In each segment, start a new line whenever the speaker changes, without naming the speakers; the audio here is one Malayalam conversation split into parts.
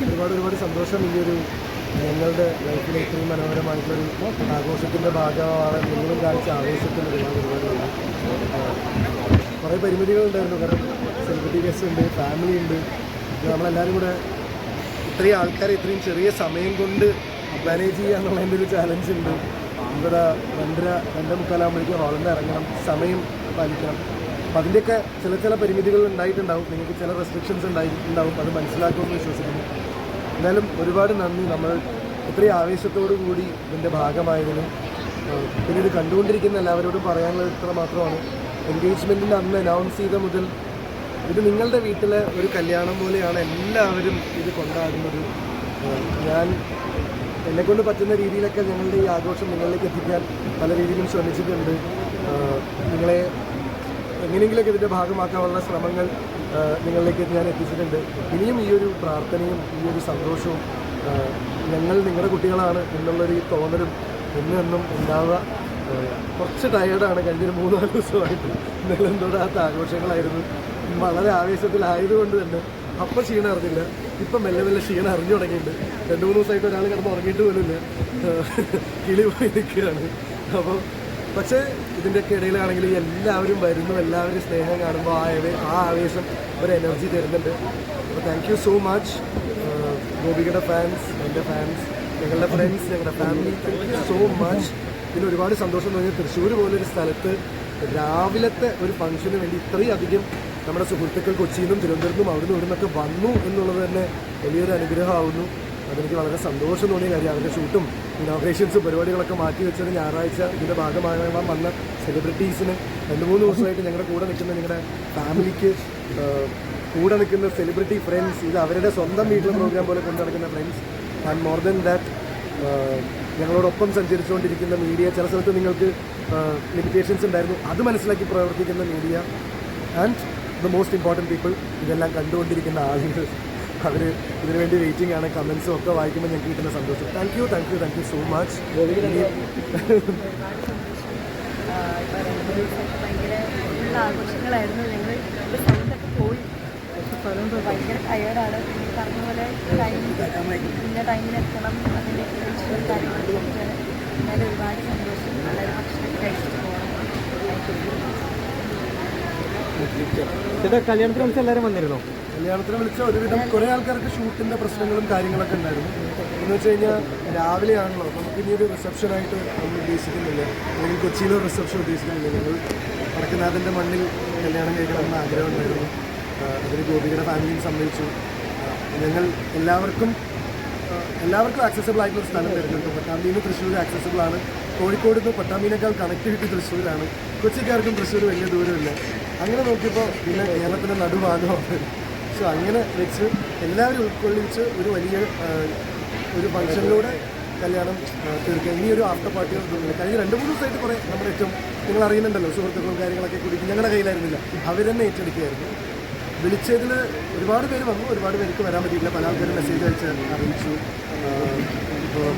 ഒരുപാട് ഒരുപാട് സന്തോഷം ഈ ഒരു നിങ്ങളുടെ ലൈഫിലെ ഇത്രയും മനോഹരമായിട്ടുള്ളൊരു ആഘോഷത്തിന്റെ ഭാഗമാണ് നിങ്ങളും കാണിച്ച ആഘോഷത്തിന് ഒരുപാട് ഒരുപാട് കുറേ പരിമിതികളുണ്ടായിരുന്നു കാരണം സെലിബ്രിറ്റി ഗസ്റ്റ് ഉണ്ട് ഫാമിലി ഉണ്ട് നമ്മളെല്ലാവരും കൂടെ ഇത്രയും ആൾക്കാർ ഇത്രയും ചെറിയ സമയം കൊണ്ട് മാനേജ് ചെയ്യുക എന്നുള്ളതിന്റെ ഒരു ചാലഞ്ച് ഉണ്ട്. ഇവിടെ രണ്ടര രണ്ടേ മുക്കാലാകുമ്പോഴേക്കും നിന്ന് ഇറങ്ങണം. സമയം പാലിക്കണം. അപ്പം അതിന്റെയൊക്കെ ചില ചില പരിമിതികൾ ഉണ്ടായിട്ടുണ്ടാവും. നിങ്ങൾക്ക് ചില റെസ്ട്രിക്ഷൻസ് ഉണ്ടായിട്ടുണ്ടാവും അത് മനസ്സിലാക്കുമെന്ന് വിശ്വസിക്കുന്നു. എന്നാലും ഒരുപാട് നന്ദി. നമ്മൾ ഇത്രയും ആവേശത്തോടു കൂടി ഇതിന്റെ ഭാഗമായതിന്. പിന്നെ ഇത് കണ്ടുകൊണ്ടിരിക്കുന്ന എല്ലാവരോടും പറയാനുള്ളത് ഇത്ര മാത്രമാണ്. എൻഗേജ്മെന്റിന്റെ അന്ന് അനൗൺസ് ചെയ്ത മുതൽ ഇത് നിങ്ങളുടെ വീട്ടിലെ ഒരു കല്യാണം പോലെയാണ് എല്ലാവരും ഇത് കൊണ്ടാടുന്നത്. ഞാൻ എന്നെക്കൊണ്ട് പറ്റുന്ന രീതിയിലൊക്കെ ഞങ്ങളുടെ ഈ ആഘോഷം നിങ്ങളിലേക്ക് എത്തിക്കാൻ പല രീതിയിലും ശ്രമിച്ചിട്ടുണ്ട്. നിങ്ങളെ എങ്ങനെയെങ്കിലൊക്കെ ഇതിന്റെ ഭാഗമാക്കാനുള്ള ശ്രമങ്ങൾ നിങ്ങളിലേക്ക് ഞാൻ എത്തിച്ചിട്ടുണ്ട്. ഇനിയും ഈ ഒരു പ്രാർത്ഥനയും ഈ ഒരു സന്തോഷവും ഞങ്ങൾ നിങ്ങളുടെ കുട്ടികളാണ് എന്നുള്ളൊരു ഈ തോന്നലും എന്നും എന്നും ഉണ്ടാവുക. കുറച്ച് ടയേർഡാണ് കഴിഞ്ഞൊരു മൂന്നാൽ നാല് ദിവസമായിട്ട് ഇന്നലെ എന്തോടാത്ത ആഘോഷങ്ങളായിരുന്നു. വളരെ ആവേശത്തിലായതുകൊണ്ട് തന്നെ അപ്പം ക്ഷീണം അറിഞ്ഞില്ല. ഇപ്പം മെല്ലെ മെല്ലെ ക്ഷീണം അറിഞ്ഞു തുടങ്ങിയിട്ടുണ്ട്. രണ്ട് മൂന്ന് ദിവസമായിട്ട് ഒരാൾ കിടന്ന് ഉറങ്ങിയിട്ട് പോലുമില്ല. കിളി പോയി നിൽക്കുകയാണ്. അപ്പോൾ പക്ഷേ ഇതിന്റെയൊക്കെ ഇടയിലാണെങ്കിൽ എല്ലാവരും വരുന്നു എല്ലാവരും സ്നേഹം കാണുമ്പോൾ ആ ആ ആവേശം ഒരു എനർജി തരുന്നുണ്ട്. അപ്പോൾ താങ്ക് യു സോ മച്ച് ഗോപികയുടെ ഫാൻസ് എന്റെ ഫാൻസ് ഞങ്ങളുടെ ഫ്രണ്ട്സ് ഞങ്ങളുടെ family thank you so much പിന്നെ ഒരുപാട് സന്തോഷം തോന്നിയ തൃശ്ശൂർ പോലൊരു സ്ഥലത്ത് രാവിലത്തെ ഒരു ഫംഗ്ഷന് വേണ്ടി ഇത്രയും അധികം നമ്മുടെ സുഹൃത്തുക്കൾ കൊച്ചിയിൽ നിന്നും തിരുവനന്തപുരത്തും അവിടുന്ന് ഇവിടെ നിന്നൊക്കെ വന്നു എന്നുള്ളത് തന്നെ വലിയൊരു അനുഗ്രഹമാവുന്നു. അതെനിക്ക് വളരെ സന്തോഷം തോന്നിയ കാര്യം. അവരുടെ ഷൂട്ടും ഇനോഗ്രേഷൻസും പരിപാടികളൊക്കെ മാറ്റി വെച്ചത് ഞായറാഴ്ച ഇതിന്റെ ഭാഗമായി വന്ന സെലിബ്രിറ്റീസിന് രണ്ട് മൂന്ന് ദിവസമായിട്ട് ഞങ്ങളുടെ കൂടെ നിൽക്കുന്ന നിങ്ങളുടെ ഫാമിലിക്ക് കൂടെ നിൽക്കുന്ന സെലിബ്രിറ്റി ഫ്രണ്ട്സ് ഇത് അവരുടെ സ്വന്തം വീട്ടിലെ പ്രോഗ്രാം പോലെ കൊണ്ടു നടക്കുന്ന friends and more than that ഞങ്ങളോടൊപ്പം സഞ്ചരിച്ചുകൊണ്ടിരിക്കുന്ന മീഡിയ ചില സ്ഥലത്ത് നിങ്ങൾക്ക് ലിമിറ്റേഷൻസ് ഉണ്ടായിരുന്നു. അത് മനസ്സിലാക്കി പ്രവർത്തിക്കുന്ന media and the most important people ഇതെല്ലാം കണ്ടുകൊണ്ടിരിക്കുന്ന ആളുകൾ. അവർ ഇതിനു വേണ്ടി വെയിറ്റിംഗ് ആണ്. കമൻസും ഒക്കെ വായിക്കുമ്പോൾ ഞങ്ങൾക്ക് കിട്ടുന്ന സന്തോഷം. Thank you thank you thank you so much
ഭയങ്കര ഫുൾ ആഘോഷങ്ങളായിരുന്നു. ഞങ്ങൾ സൗണ്ടൊക്കെ പോയി. ഭയങ്കര ടയേർഡാണ് പറഞ്ഞ പോലെ ടൈം ഇന്ന ടൈമിന് എത്തണം അതിന്റെ കാര്യങ്ങളൊക്കെ ഞാൻ ഒരുപാട് സന്തോഷം. വളരെ ഭക്ഷണം കഴിച്ചിട്ട് പോകണം
ചേട്ടാ കല്യാണത്തിന് വിളിച്ച് എല്ലാവരും വന്നിരുന്നോ?
കല്യാണത്തിന് വിളിച്ച ഒരുവിധം കുറേ ആൾക്കാർക്ക് ഷൂട്ടിന്റെ പ്രശ്നങ്ങളും കാര്യങ്ങളൊക്കെ ഉണ്ടായിരുന്നു. എന്ന് വെച്ച് കഴിഞ്ഞാൽ രാവിലെയാണല്ലോ നമുക്ക് ഇനി ഒരു റിസപ്ഷൻ ആയിട്ട് നമ്മൾ ഉദ്ദേശിക്കുന്നില്ല. അല്ലെങ്കിൽ കൊച്ചിയിലൊരു റിസപ്ഷൻ ഉദ്ദേശിക്കുന്നില്ല. ഞങ്ങൾ വടക്കുന്നാഥന്റെ മണ്ണിൽ കല്യാണം കഴിക്കണമെന്ന് ആഗ്രഹം ഉണ്ടായിരുന്നു. അതിന് ഗോപികയുടെ ഫാമിലിയും സമ്മതിച്ചു. ഞങ്ങൾ എല്ലാവർക്കും എല്ലാവർക്കും ആക്സസബിൾ ആയിട്ടുള്ള സ്ഥലം വരുന്നുണ്ട് പട്ടാമ്പിയിൽ തൃശ്ശൂർ ആക്സസിബിൾ ആണ്. കോഴിക്കോട് നിന്ന് പട്ടാമ്പിനേക്കാൾ കണക്ടിവിറ്റി തൃശ്ശൂരാണ്. കൊച്ചിക്കാർക്കും തൃശ്ശൂർ വലിയ ദൂരമില്ല. അങ്ങനെ നോക്കിയപ്പോൾ പിന്നെ കേരളത്തിന്റെ നടുഭാഗമാണ് സോ അങ്ങനെ വെച്ച് എല്ലാവരും ഉൾക്കൊള്ളിച്ച് ഒരു വലിയ ഒരു ഫംഗ്ഷനിലൂടെ കല്യാണം തീർക്കുക. ഇനി ഒരു പാർട്ടികൾ തോന്നുന്നില്ല കഴിഞ്ഞ രണ്ട് മൂന്ന് ദിവസമായിട്ട് കുറേ നമ്മുടെ ഏറ്റവും നിങ്ങൾ അറിയുന്നുണ്ടല്ലോ സുഹൃത്തുക്കളും കാര്യങ്ങളൊക്കെ കൂടി ഞങ്ങളുടെ കയ്യിലായിരുന്നില്ല. അവർ തന്നെ ഏറ്റെടുക്കുകയായിരുന്നു. വിളിച്ചതിൽ ഒരുപാട് പേര് വന്നു ഒരുപാട് പേർക്ക് വരാൻ പറ്റിയില്ല പല ആൾക്കാരും മെസ്സേജ് അയച്ച് അറിയിച്ചു. ഇപ്പോൾ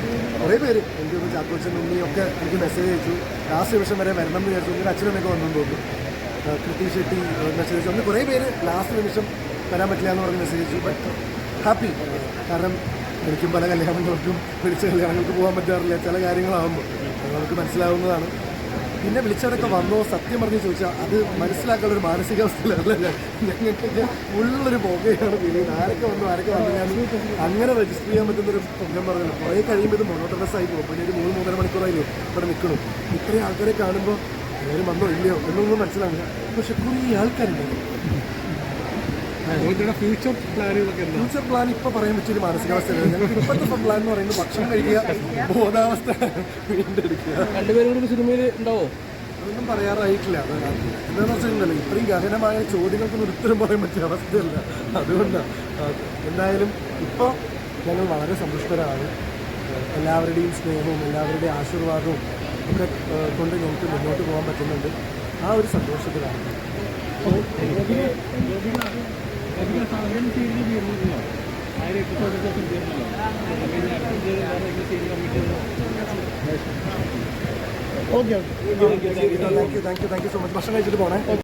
കുറേ പേര് എനിക്ക് ഒരു ചാക്കോച്ചൻ ഉണ്ണിയൊക്കെ എനിക്ക് മെസ്സേജ് അയച്ചു. ലാസ്റ്റ് നിമിഷം വരെ വരണം എന്ന് വിചാരിച്ചു. എന്റെ അച്ഛനൊക്കെ വന്നു തോന്നുന്നു. കൃതി ഷെട്ടി മെസ്സേജ് അങ്ങനെ കുറേ പേര് ലാസ്റ്റ് നിമിഷം വരാൻ പറ്റില്ല എന്ന് പറഞ്ഞ് മെസ്സേജ് അയച്ചു. ബട്ട് ഹാപ്പി കാരണം എനിക്കും പല കല്യാണങ്ങൾക്കും വിളിച്ച കല്യാണങ്ങൾക്ക് പോകാൻ പറ്റാറില്ല. ചില കാര്യങ്ങളാകുമ്പോൾ നമുക്ക് മനസ്സിലാവുന്നതാണ്. പിന്നെ വിളിച്ചവരൊക്കെ വന്നോ? സത്യം പറഞ്ഞ് ചോദിച്ചാൽ അത് മനസ്സിലാക്കാനുള്ള ഒരു മാനസികാവസ്ഥയിലല്ല ഞങ്ങൾക്കൊക്കെ ഉള്ളൊരു പുകയാണ് ഫീൽ ആരൊക്കെ വന്നു ആരൊക്കെ വന്നു ഞാൻ അങ്ങനെ രജിസ്റ്റർ ചെയ്യാൻ പറ്റുന്ന ഒരു പറഞ്ഞു കുറേ കഴിയുമ്പോൾ ഇത് മോണോട്ടോണസ് ആയി പോകും. പിന്നെ ഒരു മൂന്ന് മൂന്നര മണിക്കൂറായില്ലേ ഇവിടെ നിൽക്കണം. ഇത്രയും ആൾക്കാരെ കാണുമ്പോൾ എല്ലാവരും വന്നോ ഇല്ലയോ എന്നൊന്നും മനസ്സിലാവില്ല. പക്ഷെ കുറേ ആൾക്കാരുണ്ടായിരുന്നു
ഫ്യൂച്ചർ പ്ലാനുകളൊക്കെ
ഫ്യൂച്ചർ പ്ലാൻ ഇപ്പോൾ പറയാൻ പറ്റിയൊരു മാനസികാവസ്ഥയാണ്. ഞങ്ങൾക്ക് ഇപ്പോഴത്തെ പ്ലാൻ എന്ന് പറയുന്നത് ഭക്ഷണം കഴിക്കുക ബോധാവസ്ഥ വീണ്ടെടുക്കുക.
രണ്ടുപേരും കൂടി സിനിമയിൽ ഉണ്ടാവോ?
അതൊന്നും പറയാറായിട്ടില്ല. എന്താണെന്ന് വെച്ചിട്ടുണ്ടല്ലോ ഇത്രയും ഗഹനമായ ചോദ്യങ്ങൾക്കൊന്നും ഉത്തരം പറയാൻ പറ്റിയ അവസ്ഥയല്ല. അതുകൊണ്ടാണ് എന്തായാലും ഇപ്പോൾ ഞങ്ങൾ വളരെ സന്തുഷ്ടരാണ്. എല്ലാവരുടെയും സ്നേഹവും എല്ലാവരുടെയും ആശീർവാദവും ഒക്കെ കൊണ്ട് നമുക്ക് മുന്നോട്ട് പോകാൻ പറ്റുന്നുണ്ട്. ആ ഒരു സന്തോഷത്തിലാണ്. Okay thank you thank you thank you so much ഭക്ഷണം കഴിച്ചിട്ട് പോണേ.